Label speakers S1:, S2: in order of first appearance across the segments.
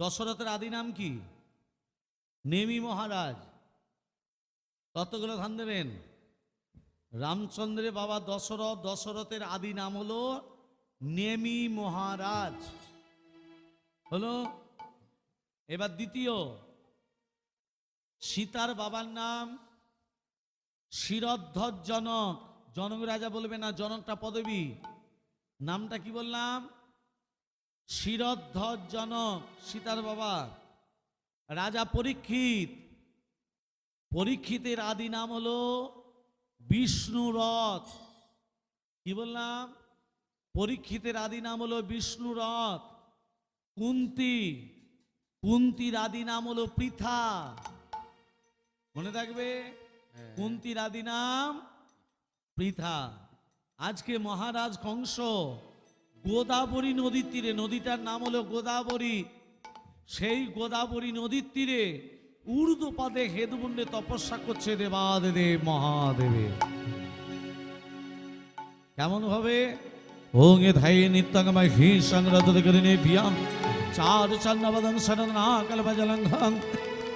S1: দশরথের আদি নাম কি? নেমি মহারাজ। ততগুলো ধান দেবেন। রামচন্দ্রের বাবা দশরথ, দশরথের আদি নাম হলো নেমি মহারাজ। হলো, এবার দ্বিতীয়। সীতার বাবার নাম শিরধ্বজ জনক। জনক রাজা বলবে না, জনকটা পদবী। নামটা কি বললাম? শিরধ্বজ জনক সীতার বাবা রাজা পরীক্ষিত। পরীক্ষিতের আদি নাম হলো বিষ্ণুরথ। কি বললাম? পরীক্ষিতের আদি নাম হলো বিষ্ণুরথ। কুন্তি কুন্তির আদি নাম হলো পৃথা। মনে থাকবে? কুন্তির আদি নাম পৃথা। আজকে মহারাজ কংস গোদাবরী নদীর তীরে, নদীটার নাম হলো গোদাবরী। সেই গোদাবরী নদীর তীরে ঊর্ধ্বপাদে হেদমুন্ডে তপস্যা করছে দেবাদেব মহাদেবে। কেমন ভাবে? ওং এ ধাই নিত্যঙ্গময় হি সংরত করে নে বিয়াম চার চন্নবদং শরণা কল্পজলঙ্ঘং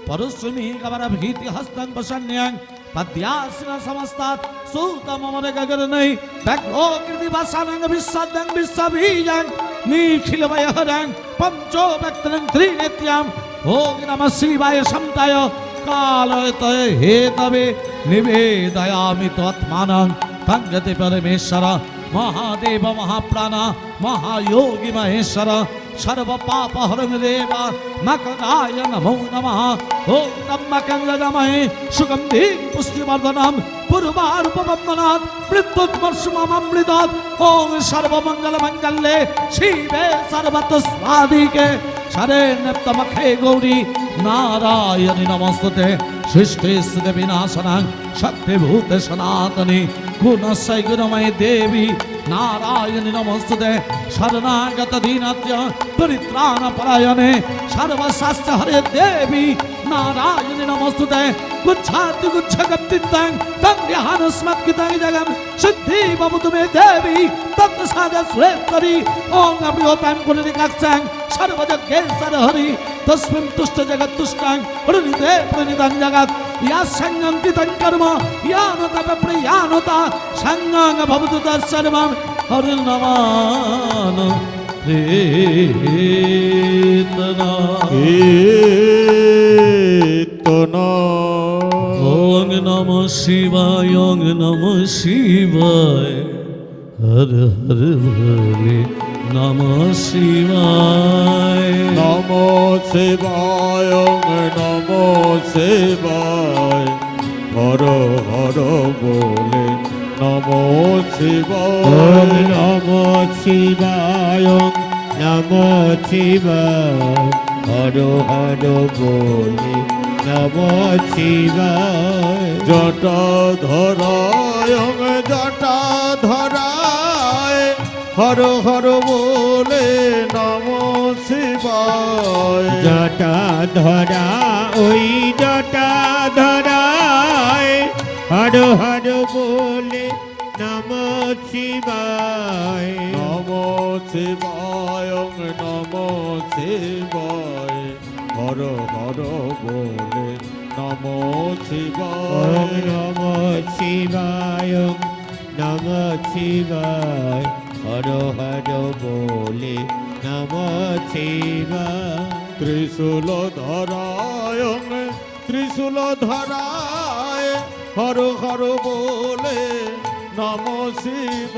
S1: পরশুমি কবর ভীতি হস্তং বসন্যাং পদ্যাসন সমস্তাৎ সূতমমর গগরনৈ ব্যগ্রোকৃতি ভাসানং বিশ্বদং বিশ্ববীজং নিখিল বয়হরং পঞ্চো ব্যক্তং ত্রিনেত্যাম ওং নমঃ শিবায় সমতায় কালয়তয় হে তবে নিবেদয়ামি তৎমানং, তঙ্গতে মহাদেব, মহাপ্রাণ, মহায়োগী মহেশ্বর সর্ব পাপ হরং দেব মকরায় নমো নম। ওম নম্মকং নমঃ। সুগন্ধি পুষ্টিবর্ধনম পূর্বারূপবন্দনাথ মৃত্যুৎমর্ষমৃতাৎ ওম সর্বত মঙ্গলে শিবে সর্বত স্বাদিকে শরণ্যতমখে গৌরী, নারায়ণী নমস্তুতে। সৃষ্টি স্থিতি देवी শক্তিভূত সনাতনী গুণশৈ গুণময় দেবী, নারায়ণী নমস্তুতে। শরণাগত দীনাত্য পরিত্রাণ পরায়ণে সর্বশাস্ত্র হরে দেবী নারায়ণী নমস্তুতে গুচ্ছাতি গুচ্ছগপ্তিত্তাং তং ধ্যানস্মৎকিতাং জগম সিদ্ধি ভবতু মে দেবী তত্ত্ব সাধা শ্রেয়করি ওং অমৃতাং গুণনিকাক্ষাং সর্বযজ্ঞেশ্বর হরি তস্মিন তুষ্ট জগৎ তুষ্টাং প্রণীতে প্রণীতাং জগৎ ইয়া সঙ্গং কৃতং কর্ম ইয়ানতা প্রিয়ানতা সঙ্গং ভবতু তৎসর্বং হরি প্রেতনা
S2: কীর্তনা
S1: ওং নম শিবায় ওং নম শিবায়। হর হর বলে নম
S2: নম শিবায় নম শিবায় নম শিবায়
S3: হর হর বলে নম শিবায়
S2: জটা ধরায় জটা ধরায় হর হর বলে নম শিবায়
S3: জটা ধরা হর হর বলে নম শিবায়।
S2: নম শিবায় নম শিবায়। হর হর বলে নম শিবায়।
S3: নম শিবায় নম শিবায়। হর হর বলে নম শিবায়।
S2: ত্রিশূল ধরায় ত্রিশূল ধরায়। হর হর বলে নম শিব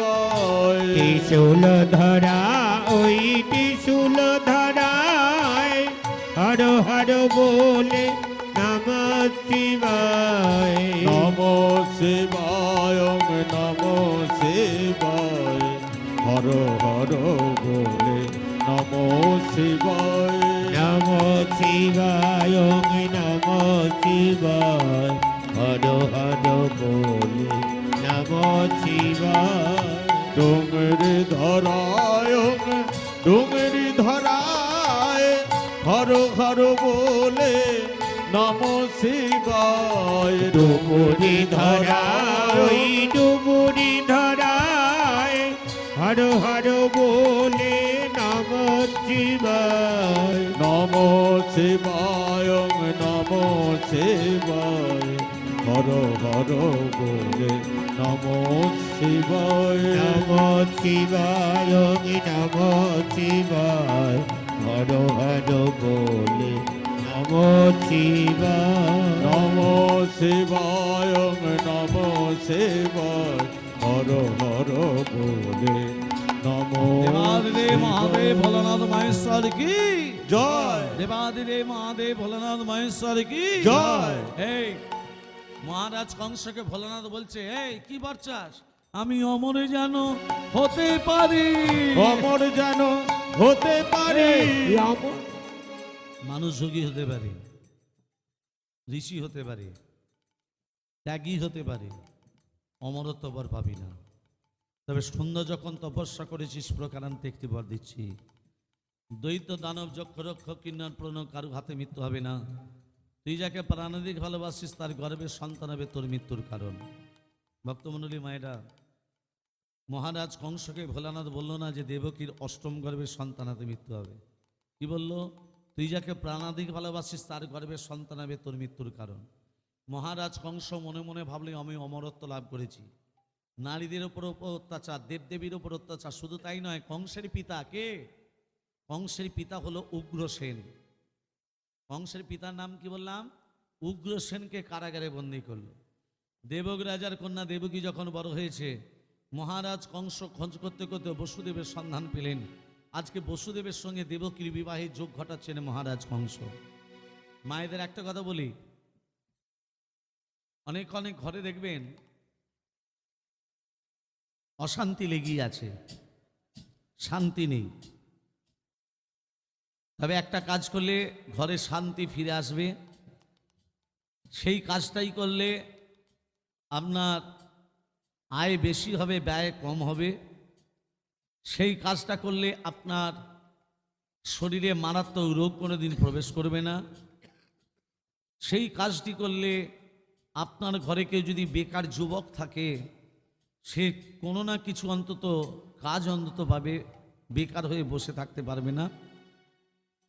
S3: ত্রিশূল ধরা, ওই ত্রিশূল ধরায়। হর হর বলে নম শিবায়। ডুবুরি ধরায় ডুবুরি ধরায় হর হর বলে নম শিবায়।
S2: নম শিবায় নমো শিবায় হর হর বলে নমো শিবায়।
S3: নমো শিবায় নমো শিবায় হর হর বলে নমো শিবায়।
S2: নমো শিবায় নমো শিবায়। হর হর বলে নমো
S1: দেবাদিদেব মহাদেব। ভোলানাথ মহেশ্বর কি?
S2: জয়।
S1: দেবাদিদেব মহাদেব ভোলানাথ মহেশ্বর কি?
S2: জয়।
S1: এই মহারাজ কংসকে ভোলানাথ বলছে এই কি বরচাস? আমি অমরে যেন হতে পারি।
S2: অমর যেন হতে পারি।
S1: মানুষ যোগী হতে পারে, ঋষি হতে পারে, ত্যাগী হতে পারে, অমরত্ব বর পাবি না। তবে সুন্দর যখন তপস্যা করেছিস, প্রকারান্তে একটি বর দিচ্ছি। দৈত্য দানব যক্ষ রক্ষ কিন্নর প্রণ কারু হাতে মৃত্যু হবে না। তুই যাকে প্রাণাধিক ভালোবাসিস, তার গর্বের সন্তান হবে তোর মৃত্যুর কারণ। ভক্তমণ্ডলী মায়েরা, মহারাজ কংসকে ভোলানাথ বলল না যে, দেবকীর অষ্টম গর্ভের সন্তান হাতে মৃত্যু হবে। কি বলল? তুই যাকে প্রাণাধিক ভালোবাসিস, তার গর্ভের সন্তান হবে তোর মৃত্যুর কারণ। মহারাজ কংস মনে মনে ভাবলে আমি অমরত্ব লাভ করেছি। নারীদের ওপর অত্যাচার, দেবদেবীর ওপর অত্যাচার, শুধু তাই নয়, কংসের পিতা কে? কংসের পিতা হলো উগ্রসেন কংসের পিতার নাম কি বললাম? উগ্রসেনকে কারাগারে বন্দি করল। দেবক রাজার কন্যা দেবকী যখন বড় হয়েছে, মহারাজ কংস খোঁজ করতে করতে বসুদেবের সন্ধান পেলেন। আজকে বসুদেবের সঙ্গে দেবকীর বিবাহে যোগ ঘটাচ্ছেন মহারাজ কংস। মায়েদের একটা কথা বলি। অনেক অনেক ঘরে দেখবেন অশান্তি লেগেই আছে। শান্তি নেই। তবে একটা কাজ করলে ঘরে শান্তি ফিরে আসবে। সেই কাজটাই করলে আপনার আয় বেশি হবে, ব্যয় কম হবে। সেই কাজটা করলে আপনার শরীরে মারাত্মক রোগ কোনো দিন প্রবেশ করবে না। সেই কাজটি করলে আপনার ঘরে কেউ যদি বেকার যুবক থাকে, সে কোনো না কিছু অন্তত কাজ অন্তত পাবে বেকার হয়ে বসে থাকতে পারবে না।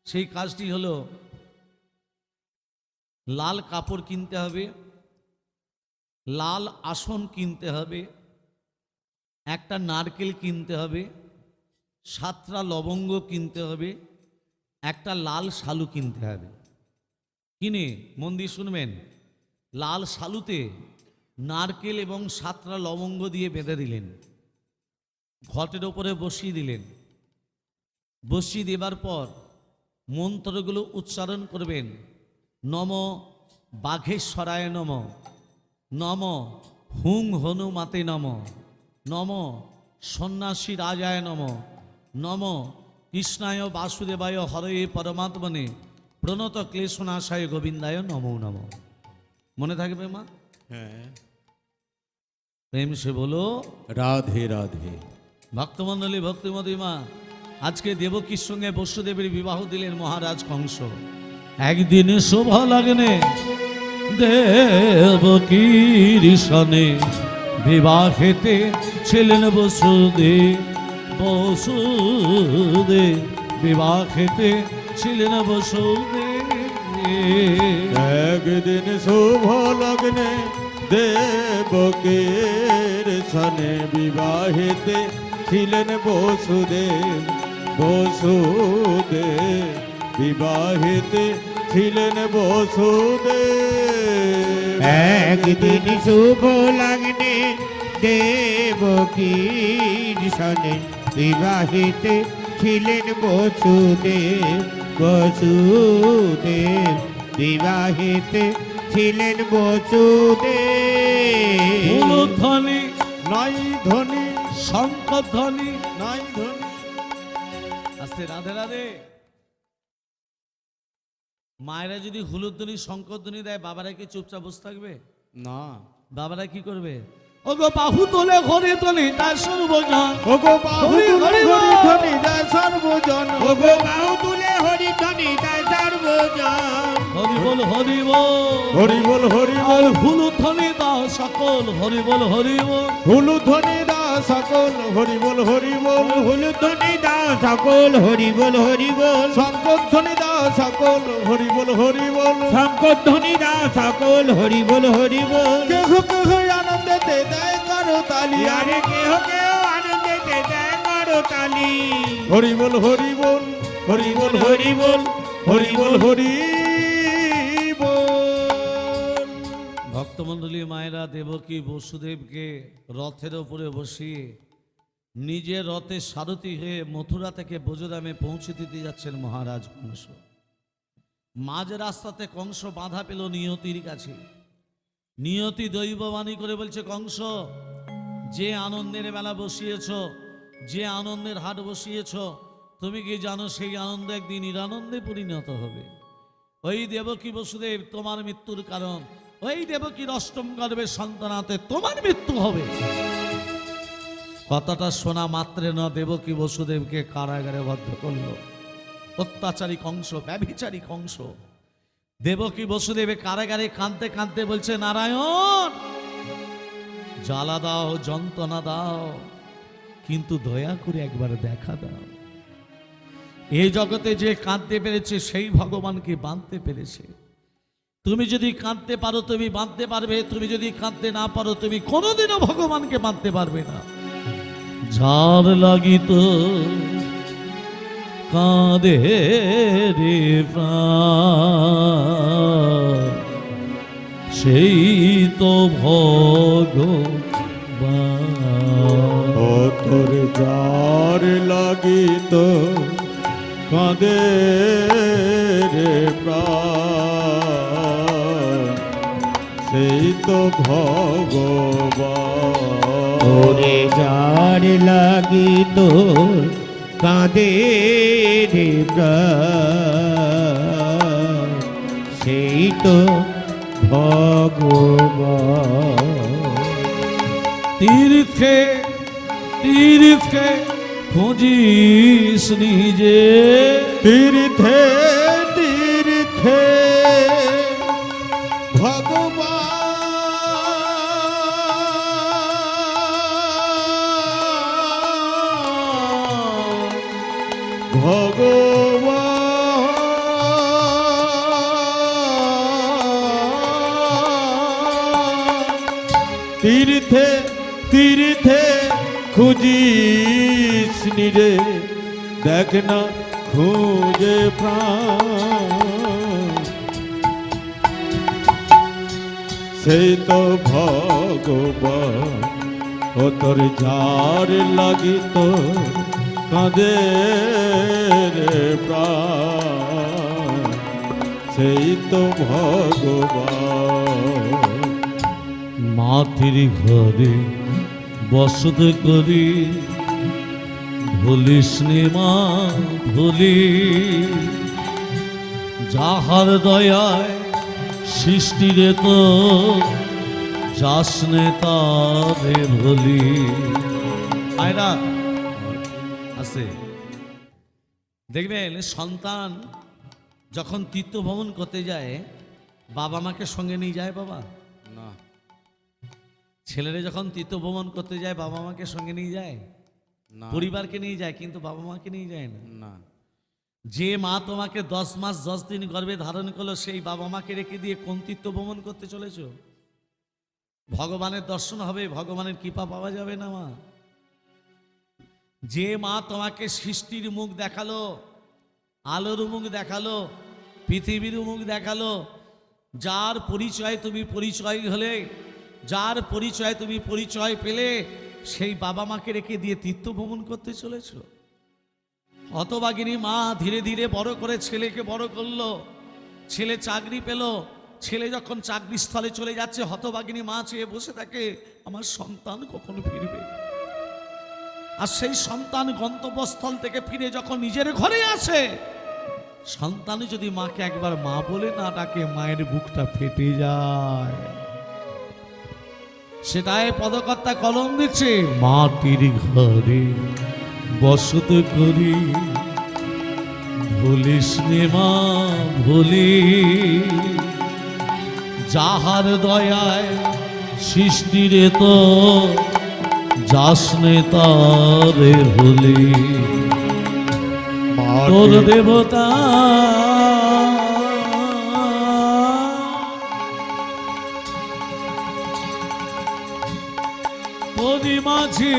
S1: সেই কাজটি হলো লাল কাপড় কিনতে হবে, লাল আসন কিনতে হবে, একটা নারকেল কিনতে হবে সাতটা লবঙ্গ কিনতে হবে, একটা লাল শালু কিনতে হবে। কিনে মন্দির শুনবেন? লাল শালুতে নারকেল এবং সাতটা লবঙ্গ দিয়ে বেঁধে দিলেন। ঘটের ওপরে বসিয়ে দিলেন। বসিয়ে দেবার পর মন্ত্রগুলো উচ্চারণ করবেন। নম বাঘেশ্বরায় নম নম হুং হনুমাতে নম নম সন্ন্যাসী রাজায় নম নম কৃষ্ণায় বাসুদেবায় হরয়ে পরমাত্মনে প্রণত ক্লেশনাশায় গোবিন্দায় নমো নম। মনে থাকবে মা?
S2: হ্যাঁ।
S1: প্রেম সে বলো
S2: রাধে রাধে।
S1: ভক্তমণ্ডলী ভক্তিমতী মা আজকে দেবকীর সঙ্গে বসুদেবের বিবাহ দিলেন মহারাজ কংস। একদিন শোভা লাগনে দেবকীর সনে বিবাহেতে ছিলেন বসুদেব। বসুদেব বিবাহেতে ছিলেন বসুদেব
S2: একদিন শুভ লগ্নে দেবকের সনে বিবাহেতে ছিলেন বসুদেব বসুদেব বিবাহেতে ছিলেন বসুদেব
S3: একদিন শুভ লাগনে দেবকীর সনে বিবাহিতে ছিলেন বসুদেব বসুদেব। বিবাহিতে ছিলেন বসুদেব।
S1: মূলধ্বনি
S2: নাই ধনী
S1: শঙ্কধ্বনি
S2: নাই ধনী
S1: আস্তে রাধে রাধে। মায়েরা যদি হুলুধ্বনি শঙ্করধ্বনি দেয় বাবারা কি চুপচাপ বসে থাকবে?
S2: না।
S1: বাবারা কি করবে? ও গো বাহু তোলে ঘরে তোলে তার সর্বজন
S2: ওগো বাহু তুলে
S1: হরি বল।
S2: ধনী সর্বজন
S3: ওগো বাহু তুলে হরি ধনি তাই সর্বজন
S1: হরি বল হরি বল।
S2: হরি বল হরি বল।
S1: হুলু ধ্বনি দাও সকল হরি বল হরি বল।
S2: হুলু ধ্বনি দা সকল হরি বল হরি বল।
S3: হুলু ধ্বনি দাও সকল হরি বল হরি বল।
S2: শঙ্খ ধ্বনি দা সকল হরি বল হরি বল।
S3: শঙ্খ ধ্বনি দাও সকল হরি বল হরি বল।
S2: কেহ কেহ আনন্দেতে দেয় করো তালি।
S3: আরে কেহ কেহ আনন্দেতে দেয় করো তালি।
S2: হরি বল হরি বল হরি বল হরি বল হরি বল হরি
S1: ভক্তমণ্ডলী মায়েরা দেবকী বসুদেবকে রথের ওপরে বসিয়ে নিজে রথে সারথি হয়ে মথুরা থেকে বোজরামে পৌঁছে দিতে যাচ্ছেন মহারাজ কংস। মাঝ রাস্তাতে কংস বাধা পেল নিয়তির কাছে। নিয়তি দৈববাণী করে বলছে, কংস, যে আনন্দের মেলা বসিয়েছ, যে আনন্দের হাট বসিয়েছ, তুমি কি জানো সেই আনন্দ একদিন নিরানন্দে পরিণত হবে? ওই দেবকী বসুদেব, তোমার মৃত্যুর কারণ। ওই দেবকীর অষ্টম গর্ভের সন্তানাতে তোমার মৃত্যু হবে। কথাটা শোনা মাত্রে না দেবকী বসুদেবকে কারাগারে বদ্ধ করল। অত্যাচারী কংস, ব্যভিচারী কংস দেবকী বসুদেবে কারাগারে কাঁদতে কাঁদতে বলছে, নারায়ণ, জ্বালা দাও, যন্ত্রণা দাও, কিন্তু দয়া করে একবার দেখা দাও। এই জগতে যে কাঁদতে পেরেছে, সেই ভগবানকে বাঁধতে পেরেছে। তুমি যদি কাঁদতে পারো, তুমি বাঁধতে পারবে। তুমি যদি কাঁদতে না পারো, তুমি কোনোদিনও ভগবানকে বাঁধতে পারবে না। যার লাগিত কাঁদে রে সেই তো ভগবান।
S2: যার লাগিত কাঁদে রে সেই তো ভগবান।
S3: যার লাগি তোর কাঁদে রে সেই তো ভগবান।
S1: তীর্থে তীর্থে খুঁজিস নিজে।
S2: তীর্থে নিরে দেখ না, খুঁজে সেই তো ভগবান, ও তোর ঝাড় লাগিত কাঁদে রে সেই তো ভগবান।
S1: মাটির ঘরে বসত করি ভুলিস মা ভুলি যাহার দয়ায় সৃষ্টিরে তো যাস নে তারে ভুলি আয়না আছে। দেখবেন সন্তান যখন তীর্থ ভ্রমণ করতে যায় বাবা মাকে সঙ্গে নিয়ে যায় বাবা?
S2: না।
S1: ছেলেরা যখন তীর্থ ভ্রমণ করতে যায় বাবা মাকে সঙ্গে নিয়ে যায়? পরিবারকে নিয়ে যায় কিন্তু বাবা মাকে নিয়ে যায় না।
S2: না।
S1: যে মা তোমাকে দশ মাস দশ দিন গর্ভে ধারণ করল সেই বাবা মাকে রেখে দিয়ে কন্তিত্ব ভ্রমণ করতে চলেছ? ভগবানের দর্শন হবে ভগবানের কৃপা পাওয়া যাবে না মা। যে মা তোমাকে সৃষ্টির মুখ দেখাল আলোর মুখ দেখাল পৃথিবীর মুখ দেখাল যার পরিচয় তুমি পরিচয় হলে যার পরিচয় তুমি পরিচয় পেলে সেই বাবা মাকে রেখে দিয়ে তীর্থ ভ্রমণ করতে চলেছ হতবাগিনী মা ধীরে ধীরে বড় করে ছেলেকে বড় করল। ছেলে চাকরি পেল। ছেলে যখন চাকরি স্থলে চলে যাচ্ছে হতবাগিনী মা চেয়ে বসে থাকে, আমার সন্তান কখন ফিরবে? আর সেই সন্তান গন্তব্যস্থল থেকে ফিরে যখন নিজের ঘরে আসে, সন্তান যদি মাকে একবার মা বলে না ডাকে, মায়ের বুকটা ফেটে যায়। সেটাই পদকর্তা কলম দিচ্ছে। মাটির ঘরে বসত করি। ভুলিস মা ভুলি যাহার দয়ায় সৃষ্টিরে তো যাসনে তারে হলে। তোর দেবতা মাঝে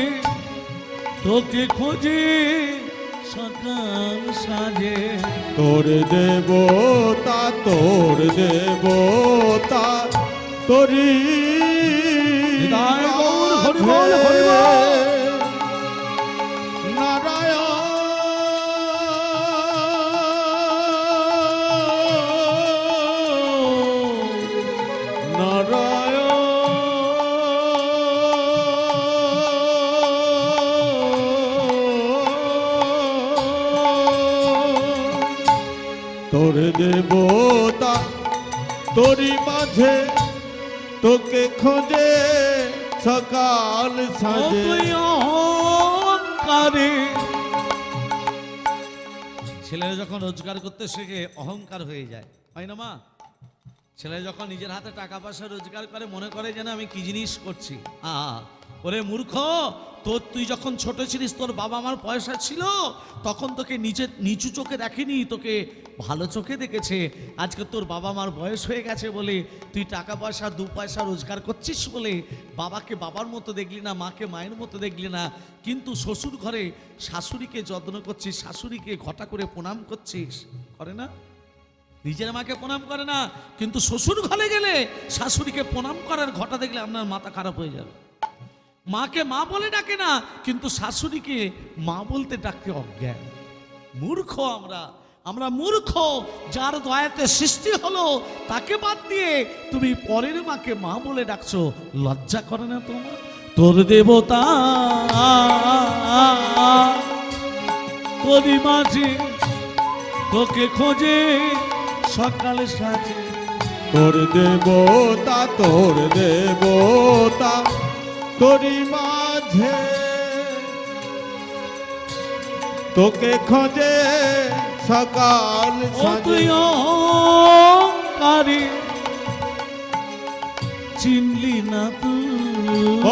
S1: তোকে খোঁজে সকাল সাজে
S2: তোর দেবতা তোর দেবতা তোরি
S1: বল, হরি বল।
S2: তোরি মাঝে, তোকে খোঁজে সকাল সাজে
S1: অহংকারে। ছেলেরা যখন রোজগার করতে শেখে, অহংকার হয়ে যায়। হয় না মা? ছেলে যখন নিজের হাতে টাকা পয়সা রোজগার করে, মনে করে যেন আমি কি জিনিস করছি। আ, ওরে মূর্খ, তোর তুই যখন ছোট ছিলিস, তোর বাবা মার পয়সা ছিল, তখন তোকে নিচে নিচু চোখে দেখেনি, তোকে ভালো চোখে দেখেছে। আজকে তোর বাবা মার বয়স হয়ে গেছে বলে, তুই টাকা পয়সা, দু পয়সা রোজগার করছিস বলে, বাবাকে বাবার মতো দেখলি না, মাকে মায়ের মতো দেখলি না। কিন্তু শ্বশুর ঘরে শাশুড়িকে যত্ন করছিস, শাশুড়িকে ঘটা করে প্রণাম করছিস। করে না? নিজের মাকে প্রণাম করে না, কিন্তু শ্বশুর ঘরে গেলে শাশুড়িকে প্রণাম করার ঘটা দেখলে আপনার মাথা খারাপ হয়ে যাবে। মাকে মা বলে ডাকে না, কিন্তু শাশুড়িকে মা বলতে ডাকে অজ্ঞান। মূর্খ আমরা আমরা মূর্খ, যার দয়াতে সৃষ্টি হলো, তাকে বাদ দিয়ে তুমি পরের মাকে মা বলে ডাকছো, লজ্জা করে না তোমার? তোর দেবতা তোরই মাঝে তোকে খোঁজে সকালে সাজে
S2: তোর দেবতা তোর দেবতা তোরি মাঝে। তোকে খোঁজে সকাল সাজে
S1: চিনলি না তুই?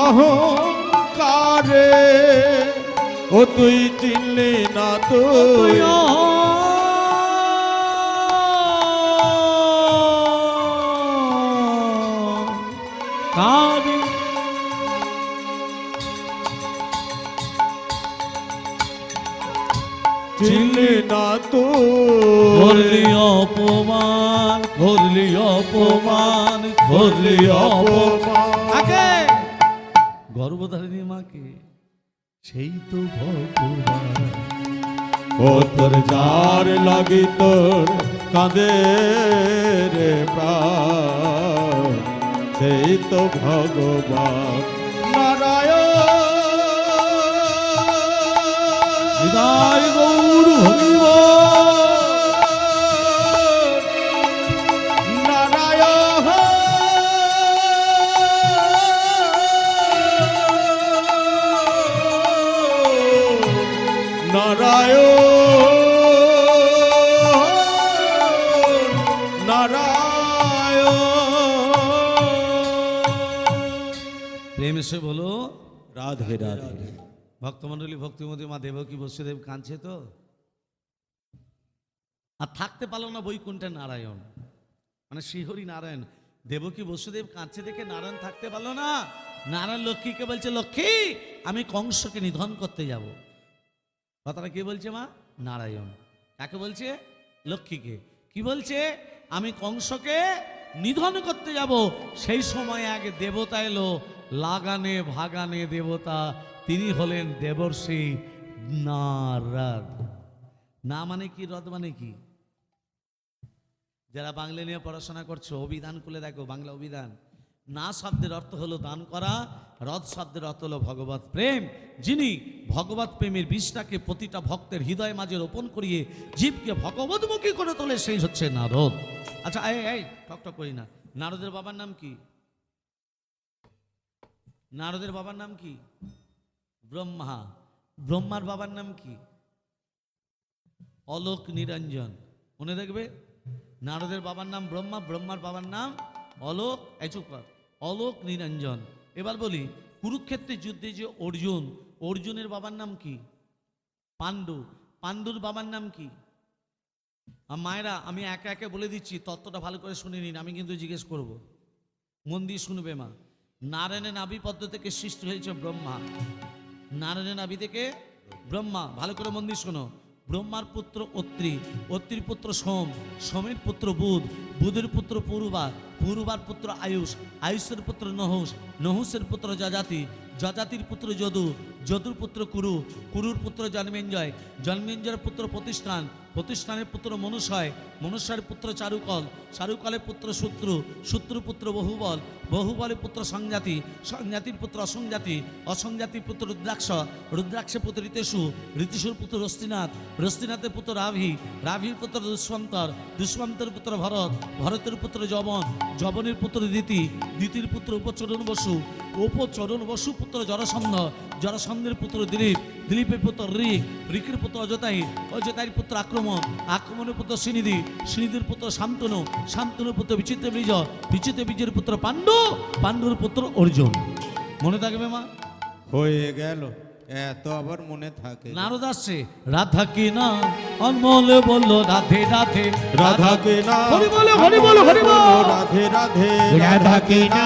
S2: অহংকারে ও তুই চিনলি না তুই। চিনলি না
S1: করলি
S2: তুই
S1: অপমান করলি অপমান করলি অপমান। আগে গর্ভধারিণী মাকে। সেই তো ভগবান।
S2: তোর যার লাগি তোর কাঁদে রে প্রাণ। সেই তো ভগবান নারায়ণ।
S1: হৃদয় বলো
S2: রাধে রাধে
S1: ভক্তমণ্ডলী ভক্তিমতী মা দেবকী বসুদেব কাঁদছে তো? আর থাকতে পারল না বৈকুণ্ঠে নারায়ণ। মানে শ্রীহরি নারায়ণ। দেবকী বসুদেব কাঁদছে দেখে নারায়ণ থাকতে পারল না। নারায়ণ লক্ষ্মীকে বলছে লক্ষ্মী আমি কংসকে নিধন করতে যাব। কথাটা কে বলছে মা? নারায়ণ। কাকে বলছে? লক্ষ্মীকে। কি বলছে? আমি কংসকে নিধন করতে যাব। সেই সময় আগে দেবতা এলো লাগানে ভাগানে দেবতা, তিনি হলেন দেবর্ষি নারদ। না মানে কি, রদ মানে কি? যারা বাংলা নিয়ে পড়াশোনা করছ, অভিধান খুলে দেখো, বাংলা অভিধান। না শব্দের অর্থ হলো দান করা রথ শব্দের অর্থ হলো ভগবত প্রেম। যিনি ভগবত প্রেমের বিষটাকে প্রতিটা ভক্তের হৃদয় মাঝে রোপণ করিয়ে জীবকে ভগবতমুখী করে তোলে, সেই হচ্ছে নারদ। আচ্ছা এই এই টক করি না। নারদের বাবার নাম কি? নারদের বাবার নাম কি? ব্রহ্মা। ব্রহ্মার বাবার নাম কি? অলোক নিরঞ্জন। মনে দেখবে নারদের বাবার নাম ব্রহ্মা, ব্রহ্মার বাবার নাম অলোক। এই চুপ কর। অলোক নিরঞ্জন। এবার বলি কুরুক্ষেত্রের যুদ্ধে যে অর্জুন, অর্জুনের বাবার নাম কি? পাণ্ডু। পাণ্ডুর বাবার নাম কি? মায়েরা, আমি একে একে বলে দিচ্ছি, তত্ত্বটা ভালো করে শুনে নিন, আমি কিন্তু জিজ্ঞেস করব। মন দিয়ে শুনবে মা। নারায়ণের নাভি পদ্ম থেকে সৃষ্টি হয়েছে ব্রহ্মা। নারায়ণের নাভি থেকে ব্রহ্মা। ভালো করে মন্দির শোনো। ব্রহ্মার পুত্র অত্রি, অত্রির পুত্র সোম, সোমের পুত্র বুধ, বুধের পুত্র পুরুবা, পুরুবার পুত্র আয়ুষ, আয়ুষের পুত্র নহুষ, নহুষের পুত্র যজাতি যজাতির পুত্র যদু, যদুর পুত্র কুরু, কুরুর পুত্র জন্মেঞ্জয়, জন্মেঞ্জয়ের পুত্র প্রতিষ্ঠান, প্রতিষ্ঠানের পুত্র মনুষয়, মনুষ্যের পুত্র চারুকল, চারুকলের পুত্র শত্রু শত্রু পুত্র বহুবল, বহুবলের পুত্র সংজাতি, সংজাতির পুত্র অসংজাতি, অসংজাতির পুত্র রুদ্রাক্ষ, রুদ্রাক্ষের পুত্র ঋতেশু ঋতেশুর পুত্র রস্তিনাথ রস্তিনাথের পুত্র রাভি, রাভির পুত্র দুষ্মন্তর, দুষ্মন্তের পুত্র ভরত, ভরতের পুত্র যবন, যবনের পুত্র দিতি দিতির পুত্র উপচরণ বসু উপচরণ বসুপুত্র জরাসন্ধ জরাসন্ধের পুত্র দিলীপ দিলীপের পুত্র রিক রিকের পুত্র অজতাই অজতাই পুত্র আক্রমণ। আক্রমণের পুত্র শ্রীনিধি শ্রীনিধির পুত্র শান্তনু শান্তনুর পুত্র বিচিত্র বীজ বিচিত্র বীজের পুত্র পাণ্ডু পাণ্ডুর পুত্র অর্জুন। মনে থাকবে মা
S3: হয়ে গেল। এত আবার মনে থাকে।
S1: নারদ আসছে। রাধা কি না? অনমল বলল রাধে রাধে
S2: রাধা কি না?
S1: হরি বলে হরি বলে হরি বলো!
S2: রাধে রাধে
S3: রাধা কি না?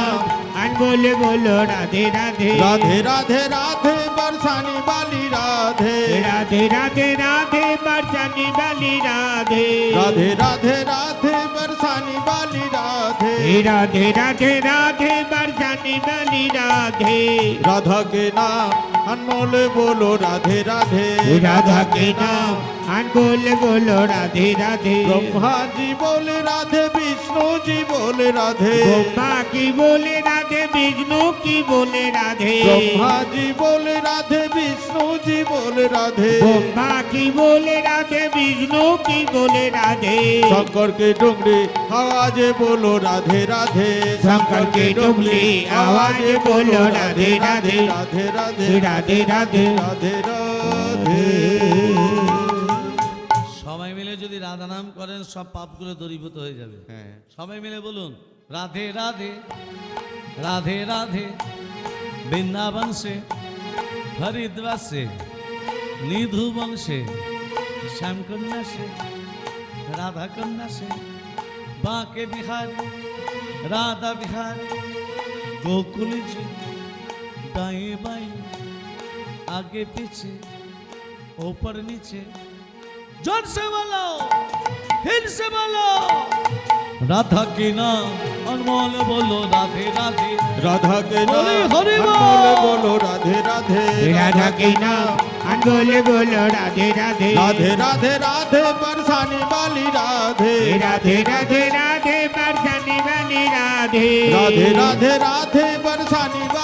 S3: बोल बोलो राधे राधे।
S2: राधे राधे राधे बरसानी वाली राधे।
S3: राधे राधे राधे बरसानी वाली राधे।
S2: राधे राधे राधे बरसानी वाली राधे।
S3: राधे राधे राधे बरसानी वाली राधे।
S2: राधा के नाम अनमोल बोलो राधे राधे।
S3: राधा के नाम अनमोल बोलो राधे राधे।
S2: ब्रह्मा जी बोले राधे विष्णु जी बोले राधे।
S3: ब्रह्मा की बोले राधे
S2: বিষ্ণু কি বলে রাধে? ব্রহ্মাজি বলে রাধে বিষ্ণুজি
S3: বলে রাধে। ব্রহ্মা কি বলে রাধে বিষ্ণু কি
S2: বলে রাধে? শঙ্করকে ডুংরি আওয়াজে বলো রাধে
S3: রাধে। শঙ্করকে ডুংরি আওয়াজে বলো রাধে রাধে।
S2: রাধে রাধে
S3: রাধে রাধে।
S2: রাধে রাধে।
S1: সবাই মিলে যদি রাধা নাম করেন সব পাপগুলো দূরীভূত হয়ে যাবে।
S2: হ্যাঁ।
S1: সবাই মিলে বলুন। রাধে রাধে রাধে রাধে বৃন্দাবন से हरिद्वार से निधुवन से श्याम कन्या से राधा कन्या से बांके बिहार राधा बिहार गोकुल जी दाएं बाएं आगे पीछे ऊपर नीचे जोर से बोलो फिर से बोलो राधा के नाम अनमोल बोलो राधे राधे।
S2: राधा के नाम
S1: हरि हरि
S2: अनमोल
S1: बोल।
S2: बोलो राधे राधे।
S3: राधा के नाम अनमोल बोलो राधे राधे।
S2: राधे राधे राधे बरसाने वाली राधे।
S3: राधे राधे राधे बरसाने वाली राधे।
S2: राधे राधे राधे बरसाने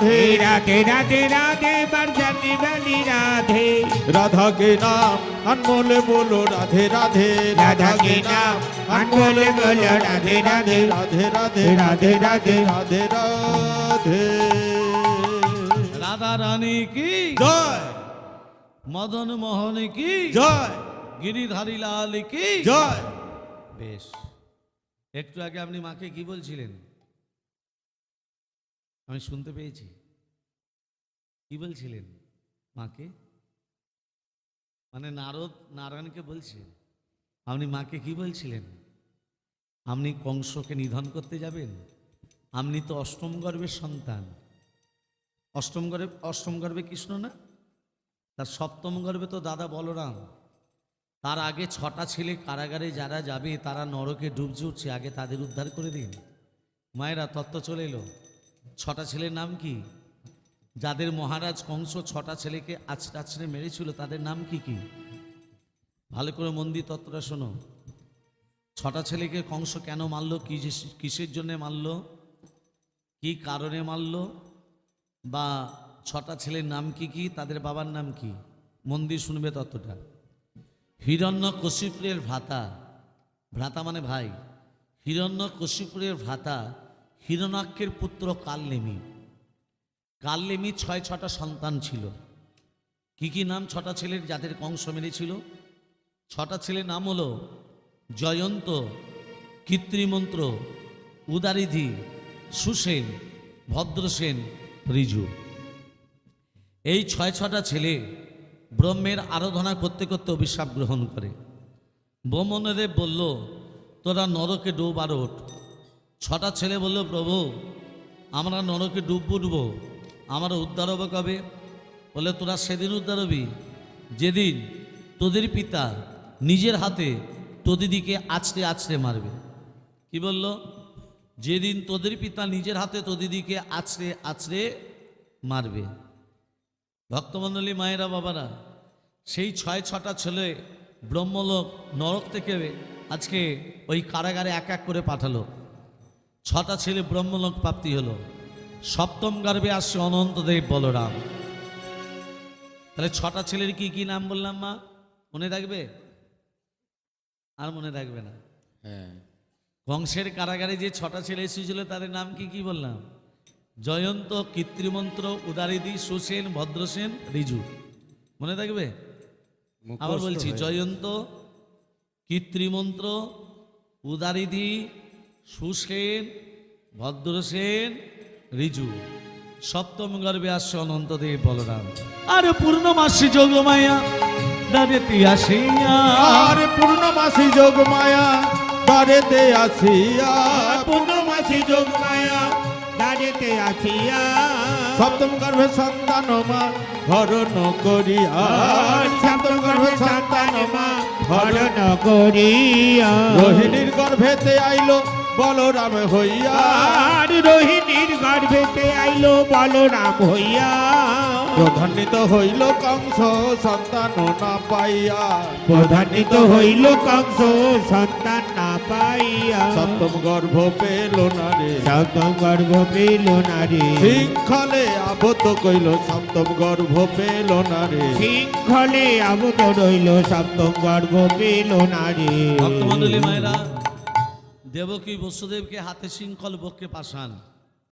S2: রাধে
S3: রাধে রাধে রাধে বরজানি বালি রাধে
S2: রাধা কে নাম অনমোলে বলো রাধে রাধে
S3: রাধা কে নাম অনমোলে বলো রাধে রাধে
S2: রাধে রাধে
S3: রাধে রাধে
S2: রাধে রাধে
S1: রাধা রানী কি
S2: জয়
S1: মদন মোহন কি
S2: জয়
S1: গিরিধারী লাল কি
S2: জয়
S1: বেশ একটু আগে আপনি মাকে কি বলছিলেন আমি শুনতে পেয়েছি। কি বলছিলেন? মাকে? মানে নারদ নারায়ণকে বলছেন আপনি মাকে কি বলছিলেন? আপনি কংসকে নিধন করতে যাবেন? আপনি তো অষ্টম গর্ভের সন্তান। অষ্টম গর্ভে অষ্টম গর্ভে কৃষ্ণ না? তার সপ্তম গর্ভে তো দাদা বলরাম। তার আগে ছটা ছেলে কারাগারে যারা যাবে, তারা নরকে ডুবছে, উঠছে, আগে তাদের উদ্ধার করে দিন। মায়েরা তত্ত্ব চলে এলো। ছটা ছেলের নাম কি? যাদের মহারাজ কংস ছটা ছেলেকে আছড়ে আছড়ে মেরেছিল, তাদের নাম কি কি? ভালো করে মন্দির তত্ত্বটা শোনো। ছটা ছেলেকে কংস কেন মারলো? কিসের জন্যে মারলো? কি কারণে মারল? বা ছটা ছেলের নাম কি কি? তাদের বাবার নাম কি? মন্দির শুনবে তত্ত্বটা। হিরণ্য কশিপুরের ভ্রাতা। ভ্রাতা মানে ভাই। হিরণ্য কশিপুরের ভ্রাতা হিরণাক্ষের পুত্র কালনেমি। কালনেমি ছয় ছটা সন্তান ছিল। কি কি নাম ছটা ছেলের যাদের কংস মেরেছিল? ছটা ছেলের নাম হলো জয়ন্ত, কৃত্রিমন্ত্র, উদারিধি, সুসেন, ভদ্রসেন, রিজু। এই ছয় ছটা ছেলে ব্রহ্মের আরাধনা করতে করতে অভিশাপ গ্রহণ করে। ব্রহ্মণদেব বলল, তোরা নরকে ডুব আর ওঠ। ছটা ছেলে বলল, প্রভু, আমরা নরকে ডুব উঠব আমরা উদ্ধার হব কবে? বলে তোরা সেদিন উদ্ধার হবি, যেদিন তোদের পিতা নিজের হাতে তোদিদিকে আছড়ে আছড়ে মারবে। কি বলল? যেদিন তোদের পিতা নিজের হাতে তোদিদিকে আছড়ে আছড়ে মারবে। ভক্তমণ্ডলী মায়েরা, বাবারা, সেই ছয়, ছটা ছেলে ব্রহ্মলোক নরক থেকে আজকে ওই কারাগারে এক এক করে পাঠালো। ছটা ছেলে ব্রহ্মলোক প্রাপ্তি হলো। সপ্তম গর্ভে আসছে অনন্তদেব বলরাম। তাহলে ছটা ছেলের কি কি নাম বললাম মা? মনে থাকবে আর মনে থাকবে না।
S2: হ্যাঁ।
S1: কংসের কারাগারে যে ছটা ছেলে এসেছিল তাদের নাম কি কি বললাম? জয়ন্ত কৃত্রিমন্ত্র উদারিদি সুসেন ভদ্রসেন রিজু। মনে থাকবে? আবার বলছি জয়ন্ত কৃত্রিমন্ত্র উদারিদি সুসেন ভদ্রসেন রিজু সপ্তম গর্ভে আসছে অনন্তদেব বলরাম। আর পূর্ণমাসী যোগমায়া দাঁড়েতে আসিয়া।
S2: আর পূর্ণমাসী যোগ মায়া দ্বারেতে আসিয়া।
S3: পূর্ণমাসী যোগ মায়া দাঁড়েতে আসিয়া।
S2: সপ্তম গর্ভে সন্তান মা হরণ করিয়া।
S3: সপ্তম গর্ভে সন্তান মা হরণ করিয়া।
S2: রোহিণীর গর্ভেতে আইলো বলরাম হইয়া।
S3: আর রোহিণীর গর্ভেতে আইলো বলরাম হইয়া।
S2: প্রধান্বিত হইল কংস সন্তান না পাইয়া।
S3: প্রধানিত হইল কংস সন্তান না পাইয়া।
S2: সপ্তম গর্ভ পেল না রে।
S3: সপ্তম গর্ভ পেল নারী
S2: শৃঙ্খলে আবদ্ধ কইল সপ্তম গর্ভ পেল না রে।
S3: শৃঙ্খলে আবদ্ধ রইল সপ্তম গর্ভ পেল নারী
S1: ভক্তমণ্ডলী মায়েরা দেবকী বসুদেবকে হাতে শৃঙ্খল বক্ষে পাশান